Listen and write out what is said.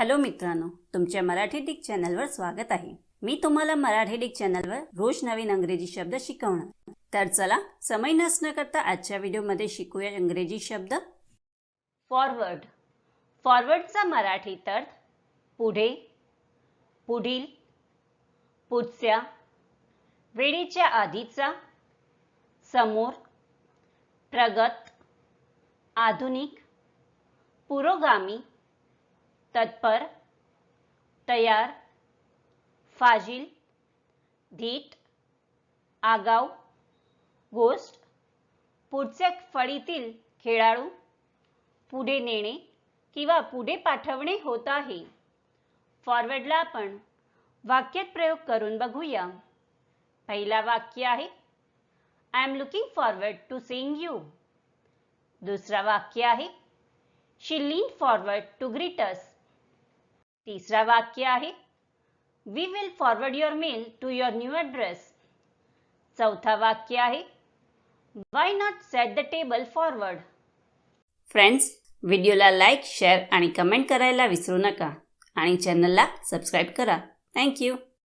Hello मित्रांनो तुमच्या Marathi Dick चॅनलवर स्वागत आहे. मी तुम्हाला मराठी डिक चॅनलवर रोज नवीन अंग्रेजी शब्द शिकवणार. तर चला समय नसणं करता आजच्या व्हिडिओमध्ये शिकूया इंग्रजी शब्द. फॉरवर्ड फॉरवर्डचा मराठी अर्थ पुढे पुढील पुढच्या वेळेच्या आधीचा समोर प्रगत आधुनिक पुरोगामी तत्पर तयार फाजील धीट आगाव गोष्ट पुढच्या फळीतील खेळाडू पुढे नेणे किंवा पुढे पाठवणे होत आहे. फॉरवर्डला आपण वाक्यात प्रयोग करून बघूया. पहिला वाक्य आहे I am looking forward to seeing you दुसरा वाक्य आहे शी लीन फॉरवर्ड टू ग्रीटस तिसरा वाक्य आहे. We will forward your mail to your new address चौथा वाक्य आहे. Why not set the table forward friends व्हिडिओला लाईक शेअर आणि कमेंट करायला विसरू नका. आणि चॅनलला सबस्क्राईब करा. थँक्यू